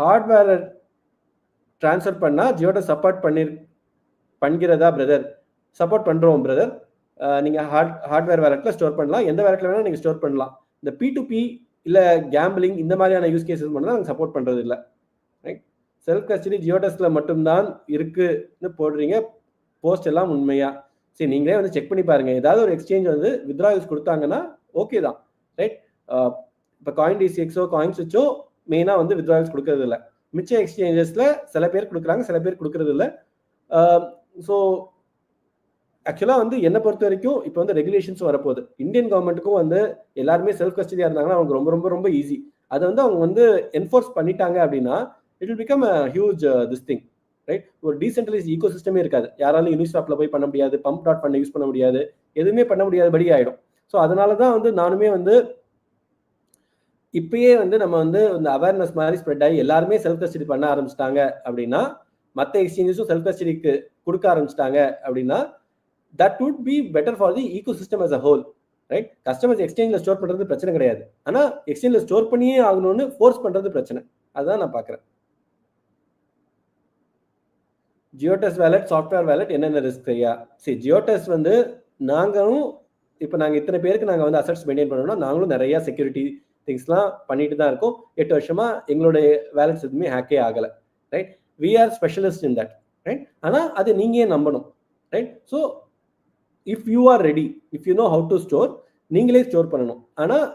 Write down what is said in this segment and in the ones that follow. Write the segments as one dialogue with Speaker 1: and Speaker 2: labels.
Speaker 1: ஹார்ட்வேரை transfer பண்ணால் ஜியோட support பண்ணி பண்ணுகிறதா பிரதர் சப்போர்ட் பண்ணுறோம் பிரதர் நீங்கள் ஹார்ட் ஹார்ட்வேர் வேலட்டில் ஸ்டோர் பண்ணலாம். எந்த வேலட்டில் வேணால் நீங்கள் ஸ்டோர் பண்ணலாம். இந்த பி டு பி இல்லை கேம்பிளிங் இந்த மாதிரியான யூஸ் கேசஸ் மட்டும் தான் நாங்கள் சப்போர்ட் பண்ணுறது இல்லை ரைட் செல்ஃப் கஸ்டடி ஜியோடெஸ்கில் மட்டும்தான் இருக்குன்னு போடுறீங்க. போஸ்ட் எல்லாம் உண்மையாக சரி நீங்களே வந்து செக் பண்ணி பாருங்கள் ஏதாவது ஒரு எக்ஸ்சேஞ்ச் வந்து வித்ரா யூஸ் கொடுத்தாங்கன்னா ஓகே தான். ரைட் இப்போ காயின் டிசிஎக்ஸோ காயின் சுவிச்சோ மெயினாக வந்து வித்ராயல்ஸ் கொடுக்கறது இல்லை மிச்ச எக்ஸ்சேஞ்சஸில் சில பேர் கொடுக்குறாங்க சில பேர் கொடுக்கறது இல்லை ஸோ ஆக்சுவலாக வந்து என்னை பொறுத்த வரைக்கும் இப்போ வந்து ரெகுலேஷன்ஸ் வரப்போகுது. இந்தியன் கவர்மெண்ட்டுக்கும் வந்து எல்லாருமே செல்ஃப் கஸ்டடியாக இருந்தாங்கன்னா அவங்க ரொம்ப ரொம்ப ரொம்ப ஈஸி அதை வந்து அவங்க வந்து என்ஃபோர்ஸ் பண்ணிட்டாங்க அப்படின்னா it will become a huge this thing right ஒரு டீசென்ட்ரலைஸ் ஈகோ சிஸ்டமே இருக்காது. யாராலும் யூனிஸ்டாப்ல போய் பண்ண முடியாது பம்ப் டாட் பண்ண யூஸ் பண்ண முடியாது எதுவுமே பண்ண முடியாதபடி ஆயிடும். ஸோ அதனால தான் வந்து நானுமே வந்து இப்பயே வந்து நம்ம வந்து இந்த அவேர்னஸ் மாதிரி ஸ்ப்ரெட் ஆகி எல்லாருமே செல்ஃப் கஸ்டடி பண்ண ஆரம்பிச்சிட்டாங்க அப்படின்னா மற்ற எக்ஸ்சேஞ்சஸும் செல்ஃப் கஸ்டடிக்கு கொடுக்க ஆரம்பிச்சிட்டாங்க அப்படின்னா that would be better for the ecosystem as a whole right customers எக்ஸ்சேஞ்சில் ஸ்டோர் பண்ணுறது பிரச்சனை கிடையாது. ஆனால் எக்ஸ்சேஞ்சில் ஸ்டோர் பண்ணியே ஆகணும்னு ஃபோர்ஸ் பண்ணுறது பிரச்சனை. அதுதான் நான் பார்க்குறேன். ஜியோடெஸ் வேலட் சாஃப்ட்வேர் வேலட் என்னென்ன ரிஸ்க் ஐயா? சரி ஜியோடெஸ் வந்து நாங்களும் இப்போ நாங்கள் இத்தனை பேருக்கு நாங்கள் வந்து அசட்ஸ் மெயின்டைன் பண்ணோம்னா நாங்களும் நிறையா செக்யூரிட்டி திங்ஸ்லாம் பண்ணிட்டு தான் இருக்கும். எட்டு வருஷமா எங்களுடைய வேலட்ஸ் எதுவுமே ஹேக்கே ஆகலை. Right we are specialist in that right ஆனால் அது நீங்களே நம்பணும். Right so if you are ready if you know how to store நீங்களே ஸ்டோர் பண்ணணும். ஆனால்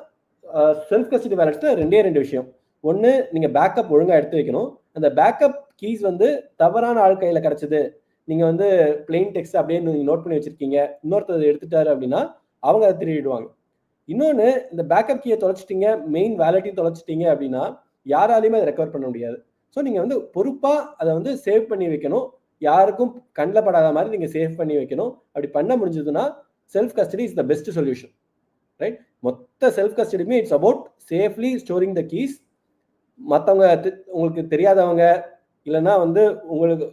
Speaker 1: செல்ஃப் கஸ்டடி வேலட்ஸில் ரெண்டே ரெண்டு விஷயம். ஒன்று நீங்கள் பேக்கப் ஒழுங்காக எடுத்து வைக்கணும். அந்த பேக்கப் கீஸ் வந்து தவறான ஆள் கையில் கிடச்சிது. நீங்கள் வந்து பிளெயின் டெக்ஸ்ட் அப்படியே நீங்கள் நோட் பண்ணி வச்சுருக்கீங்க. இன்னொருத்தர் எடுத்துட்டாரு அப்படின்னா அவங்க அதை திருடிடுவாங்க. இன்னொன்று இந்த பேக்கப் கீயை தொலைச்சிட்டிங்க மெயின் வேலட்டையும் தொலைச்சிட்டிங்க அப்படின்னா யாராலையுமே அதை ரெக்கவர் பண்ண முடியாது. ஸோ நீங்கள் வந்து பொறுப்பாக அதை வந்து சேவ் பண்ணி வைக்கணும். யாருக்கும் கண்ணில் படாத மாதிரி நீங்கள் சேவ் பண்ணி வைக்கணும். அப்படி பண்ண முடிஞ்சதுன்னா self custody is the best solution right மொத்த self கஸ்டடியுமே it's about safely storing the keys மற்றவங்க உங்களுக்கு தெரியாதவங்க இல்லைன்னா வந்து உங்களுக்கு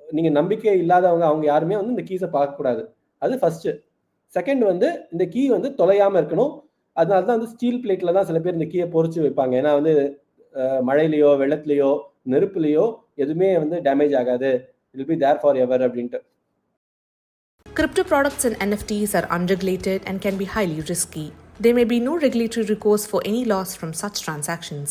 Speaker 1: நீங்கள் நம்பிக்கை இல்லாதவங்க அவங்க யாருமே வந்து இந்த கீஸை பார்க்கக்கூடாது. அது ஃபஸ்ட்டு செகண்ட் வந்து இந்த கீ வந்து தொலையாமல் இருக்கணும் அதனால தான் வந்து ஸ்டீல் பிளேட்டில் தான் சில பேர் இந்த கீயை பொறிச்சு வைப்பாங்க ஏன்னா வந்து மழையிலையோ வெள்ளத்துலையோ நெருப்புலையோ எதுவுமே வந்து டேமேஜ் ஆகாது it be there for ever அப்படின்ட்டு
Speaker 2: Crypto products and NFTs are unregulated and can be highly risky. There may be no regulatory recourse for any loss from such transactions.